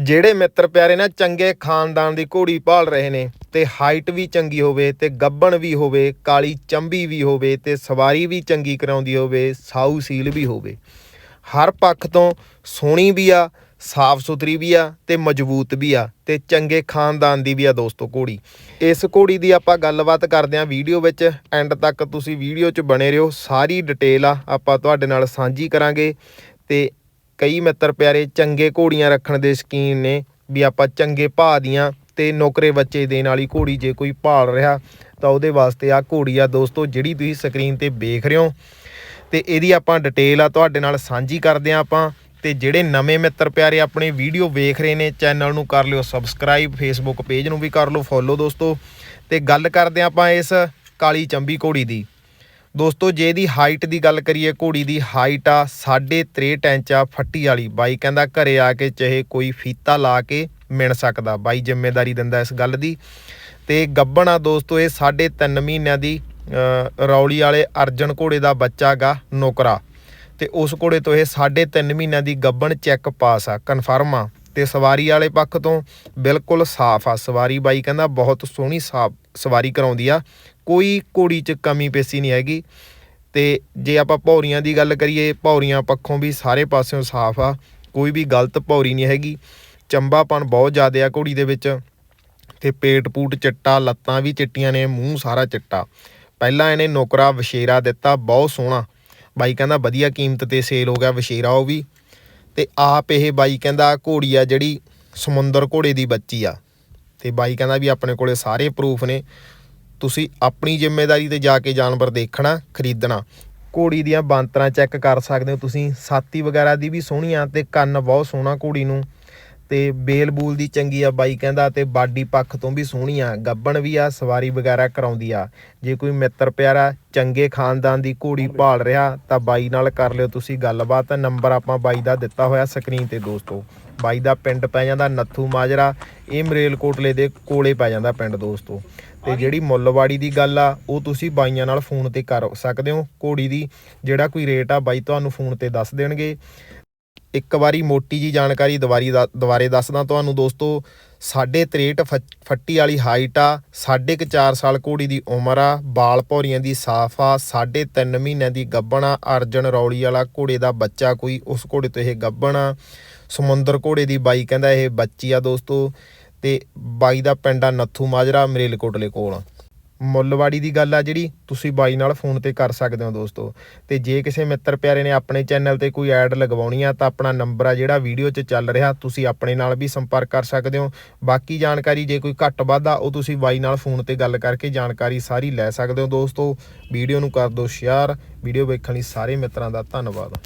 ਜਿਹੜੇ ਮਿੱਤਰ ਪਿਆਰੇ ਨਾ ਚੰਗੇ ਖਾਨਦਾਨ ਦੀ ਘੋੜੀ ਭਾਲ ਰਹੇ ਨੇ, ਤੇ ਹਾਈਟ ਵੀ ਚੰਗੀ ਹੋਵੇ, ਤੇ ਗੱਬਣ ਵੀ ਹੋਵੇ, ਕਾਲੀ ਚੰਬੀ ਵੀ ਹੋਵੇ, ਤੇ ਸਵਾਰੀ ਵੀ ਚੰਗੀ ਕਰਾਉਂਦੀ ਹੋਵੇ, ਸਾਊ ਸੀਲ ਵੀ ਹੋਵੇ। ਹਰ ਪੱਖ ਤੋਂ ਸੋਹਣੀ ਵੀ ਆ, ਸਾਫ਼ ਸੁਥਰੀ ਵੀ ਆ, ਤੇ ਮਜ਼ਬੂਤ ਵੀ ਆ, ਤੇ ਚੰਗੇ ਖਾਨਦਾਨ ਦੀ ਵੀ ਆ ਦੋਸਤੋ ਘੋੜੀ। ਇਸ ਘੋੜੀ ਦੀ ਆਪਾਂ ਗੱਲਬਾਤ ਕਰਦੇ ਆਂ ਵੀਡੀਓ ਵਿੱਚ ਐਂਡ ਤੱਕ ਤੁਸੀਂ ਵੀਡੀਓ 'ਚ ਬਣੇ ਰਹੋ, ਸਾਰੀ ਡਿਟੇਲ ਆ ਆਪਾਂ ਤੁਹਾਡੇ ਨਾਲ ਸਾਂਝੀ ਕਰਾਂਗੇ, ਤੇ ਕਈ ਮਿੱਤਰ ਪਿਆਰੇ ਚੰਗੇ ਘੋੜੀਆਂ ਰੱਖਣ ਦੇ ਸ਼ਕੀਨ ਨੇ ਵੀ ਆਪਾਂ ਚੰਗੇ ਭਾਅ ਦੀਆਂ ਤੇ ਨੌਕਰੇ ਬੱਚੇ ਦੇਣ ਵਾਲੀ ਘੋੜੀ ਜੇ ਕੋਈ ਭਾਲ ਰਿਹਾ, ਤਾਂ ਉਹਦੇ ਵਾਸਤੇ ਆ ਘੋੜੀ ਆ ਦੋਸਤੋ, ਜਿਹੜੀ ਤੁਸੀਂ ਸਕਰੀਨ ਤੇ ਵੇਖ ਰਹੇ ਹੋ। ਤੇ ਇਹਦੀ ਆਪਾਂ ਡਿਟੇਲ ਆ ਤੁਹਾਡੇ ਨਾਲ ਸਾਂਝੀ ਕਰਦੇ ਆ ਆਪਾਂ। ਤੇ ਜਿਹੜੇ ਨਵੇਂ ਮਿੱਤਰ ਪਿਆਰੇ ਆਪਣੇ ਵੀਡੀਓ ਵੇਖ ਰਹੇ ਨੇ ਚੈਨਲ ਨੂੰ ਕਰ ਲਿਓ ਸਬਸਕ੍ਰਾਈਬ ਫੇਸਬੁੱਕ ਪੇਜ ਨੂੰ ਵੀ ਕਰ ਲਓ ਫੋਲੋ ਦੋਸਤੋ। ਤੇ ਗੱਲ ਕਰਦੇ ਆ ਆਪਾਂ ਇਸ ਕਾਲੀ ਚੰਬੀ ਘੋੜੀ ਦੀ। ਦੋਸਤੋ, ਜੇ ਇਹਦੀ ਹਾਈਟ ਦੀ ਗੱਲ ਕਰੀਏ, ਘੋੜੀ ਦੀ ਹਾਈਟ ਆ 63 ਇੰਚ ਆ, ਫੱਟੀ ਵਾਲੀ। ਬਾਈ ਕਹਿੰਦਾ ਘਰੇ ਆ ਕੇ ਚਾਹੇ ਕੋਈ ਫੀਤਾ ਲਾ ਕੇ ਮਿਣ ਸਕਦਾ। ਬਾਈ ਜ਼ਿੰਮੇਵਾਰੀ ਦਿੰਦਾ ਇਸ ਗੱਲ ਦੀ। ਤੇ ਗੱਬਣ ਆ ਦੋਸਤੋ, ਇਹ 3.5 ਮਹੀਨਿਆਂ ਦੀ ਰੌਲੀ ਵਾਲੇ ਅਰਜਨ ਘੋੜੇ ਦਾ ਬੱਚਾ ਗਾ, ਨੌਕਰਾ। ਤੇ ਉਸ ਘੋੜੇ ਤੋਂ ਇਹ 3.5 ਮਹੀਨਿਆਂ ਦੀ ਗੱਬਣ ਚੈੱਕ ਪਾਸ ਆ ਕਨਫਰਮ ਆ। ਤੇ ਸਵਾਰੀ ਵਾਲੇ ਪੱਖ ਤੋਂ ਬਿਲਕੁਲ ਸਾਫ਼ ਆ। ਸਵਾਰੀ ਬਾਈ ਕਹਿੰਦਾ ਬਹੁਤ ਸੋਹਣੀ ਸਾਫ਼ ਸਵਾਰੀ ਕਰਾਉਂਦੀ ਆ। ਕੋਈ ਘੋੜੀ 'ਚ ਕਮੀ ਪੇਸੀ ਨਹੀਂ ਹੈਗੀ। ਤੇ ਜੇ ਆਪਾਂ ਭੌਰੀਆਂ ਦੀ ਗੱਲ ਕਰੀਏ, ਭੌਰੀਆਂ ਪੱਖੋਂ ਵੀ ਸਾਰੇ ਪਾਸਿਓਂ ਸਾਫ਼ ਆ, ਕੋਈ ਵੀ ਗਲਤ ਭੌਰੀ ਨਹੀਂ ਹੈਗੀ। ਚੰਬਾਪਣ ਬਹੁਤ ਜ਼ਿਆਦਾ ਆ ਘੋੜੀ ਦੇ ਵਿੱਚ। ਤੇ ਪੇਟ ਪੂਟ ਚਿੱਟਾ, ਲੱਤਾਂ ਵੀ ਚਿੱਟੀਆਂ ਨੇ, ਮੂੰਹ ਸਾਰਾ ਚਿੱਟਾ। ਪਹਿਲਾਂ ਇਹਨੇ ਨੌਕਰਾ ਵਸ਼ੇਰਾ ਦਿੱਤਾ, ਬਹੁਤ ਸੋਹਣਾ। ਬਾਈ ਕਹਿੰਦਾ ਵਧੀਆ ਕੀਮਤ ਤੇ ਸੇਲ ਹੋ ਗਿਆ ਵਸ਼ੇਰਾ ਉਹ ਵੀ। ਤੇ ਆਪ ਇਹ ਬਾਈ ਕਹਿੰਦਾ ਘੋੜੀ ਆ ਜਿਹੜੀ ਸਮੁੰਦਰ ਘੋੜੇ ਦੀ ਬੱਚੀ ਆ। ਤੇ ਬਾਈ ਕਹਿੰਦਾ ਵੀ ਆਪਣੇ ਕੋਲੇ ਸਾਰੇ ਪ੍ਰੂਫ ਨੇ। ਤੁਸੀਂ ਆਪਣੀ ਜ਼ਿੰਮੇਵਾਰੀ ਤੇ ਜਾ ਕੇ ਜਾਨਵਰ ਦੇਖਣਾ, ਖਰੀਦਣਾ। ਘੋੜੀ ਦੀਆਂ ਬਾਂਤਰਾਂ ਚੈੱਕ ਕਰ ਸਕਦੇ ਹੋ ਤੁਸੀਂ। ਸਾਤੀ ਵਗੈਰਾ ਦੀ ਵੀ ਸੋਹਣੀ ਆ ਤੇ ਕੰਨ ਬਹੁਤ ਸੋਹਣਾ ਘੋੜੀ ਨੂੰ। ਤੇ ਬੇਲ ਬੂਲ ਦੀ ਚੰਗੀ ਆ ਬਾਈ ਕਹਿੰਦਾ ਤੇ ਬਾਡੀ ਪੱਖ ਤੋਂ ਵੀ ਸੋਹਣੀ ਆ, ਗੱਬਣ ਵੀ ਆ, ਸਵਾਰੀ ਵਗੈਰਾ ਕਰਾਉਂਦੀ ਆ। ਜੇ ਕੋਈ ਮਿੱਤਰ ਪਿਆਰਾ ਚੰਗੇ ਖਾਨਦਾਨ ਦੀ ਘੋੜੀ ਭਾਲ ਰਿਹਾ ਤਾਂ ਬਾਈ ਨਾਲ ਕਰ ਲਿਓ ਤੁਸੀਂ ਗੱਲਬਾਤ, ਨੰਬਰ ਆਪਾਂ ਬਾਈ ਦਾ ਦਿੱਤਾ ਹੋਇਆ ਸਕਰੀਨ ਤੇ ਦੋਸਤੋ। ਬਾਈ ਦਾ ਪਿੰਡ ਪੈ ਜਾਂਦਾ ਨੱਥੂ ਮਾਜਰਾ, ਇਹ ਮਰੇਲਕੋਟਲੇ ਦੇ ਕੋਲੇ ਪੈ ਜਾਂਦਾ ਪਿੰਡ ਦੋਸਤੋ। ਤੇ ਜਿਹੜੀ ਮੁੱਲਵਾੜੀ ਦੀ ਗੱਲ ਆ, ਉਹ ਤੁਸੀਂ ਬਾਈਆਂ ਨਾਲ ਫੋਨ ਤੇ ਕਰ ਸਕਦੇ ਹੋ, ਘੋੜੀ ਦੀ ਜਿਹੜਾ ਕੋਈ ਰੇਟ ਆ ਬਾਈ ਤੁਹਾਨੂੰ ਫੋਨ ਤੇ ਦੱਸ ਦੇਣਗੇ। ਇੱਕ ਵਾਰੀ ਮੋਟੀ ਜੀ ਜਾਣਕਾਰੀ ਦੁਬਾਰੀ ਦਾ- ਦੁਬਾਰੇ ਦੱਸਦਾ ਤੁਹਾਨੂੰ ਦੋਸਤੋ 63 ਫੱਟੀ ਵਾਲੀ ਹਾਈਟ ਆ, ਸਾਢੇ ਕੁ 4 ਸਾਲ ਘੋੜੀ ਦੀ ਉਮਰ ਆ, ਬਾਲ ਭੌਰੀਆਂ ਦੀ ਸਾਫ਼ ਆ, ਸਾਢੇ ਤਿੰਨ ਮਹੀਨਿਆਂ ਦੀ ਗੱਭਣ ਆ, ਅਰਜਨ ਰੌਲੀ ਵਾਲਾ ਘੋੜੇ ਦਾ ਬੱਚਾ ਕੋਈ ਉਸ ਘੋੜੇ ਤੋਂ ਇਹ ਗੱਭਣ ਆ। ਸਮੁੰਦਰ ਘੋੜੇ ਦੀ ਬਾਈ ਕਹਿੰਦਾ ਇਹ ਬੱਚੀ ਆ ਦੋਸਤੋ ਤੇ ਬਾਈ ਦਾ ਪਿੰਡ ਆ ਨੱਥੂ ਮਾਜਰਾ, ਮਰੇਲਕੋਟਲੇ ਕੋਲ। ਮੁੱਲਵਾੜੀ ਦੀ ਗੱਲ ਆ ਜਿਹੜੀ, ਤੁਸੀਂ ਬਾਈ ਨਾਲ ਫੋਨ ਤੇ ਕਰ ਸਕਦੇ ਹੋ ਦੋਸਤੋ। ਤੇ ਜੇ ਕਿਸੇ ਮਿੱਤਰ ਪਿਆਰੇ ਨੇ ਆਪਣੇ ਚੈਨਲ ਤੇ ਕੋਈ ਐਡ ਲਗਵਾਉਣੀ ਆ, ਤਾਂ ਆਪਣਾ ਨੰਬਰ ਆ ਜਿਹੜਾ ਵੀਡੀਓ 'ਚ ਚੱਲ ਰਿਹਾ, ਤੁਸੀਂ ਆਪਣੇ ਨਾਲ ਵੀ ਸੰਪਰਕ ਕਰ ਸਕਦੇ ਹੋ। ਬਾਕੀ ਜਾਣਕਾਰੀ ਜੇ ਕੋਈ ਘੱਟ ਵੱਧ ਆ, ਉਹ ਤੁਸੀਂ ਬਾਈ ਨਾਲ ਫੋਨ ਤੇ ਗੱਲ ਕਰਕੇ ਜਾਣਕਾਰੀ ਸਾਰੀ ਲੈ ਸਕਦੇ ਹੋ ਦੋਸਤੋ। ਵੀਡੀਓ ਨੂੰ ਕਰ ਦਿਓ ਸ਼ੇਅਰ, ਵੀਡੀਓ ਵੇਖਣ ਲਈ ਸਾਰੇ ਮਿੱਤਰਾਂ ਦਾ ਧੰਨਵਾਦ।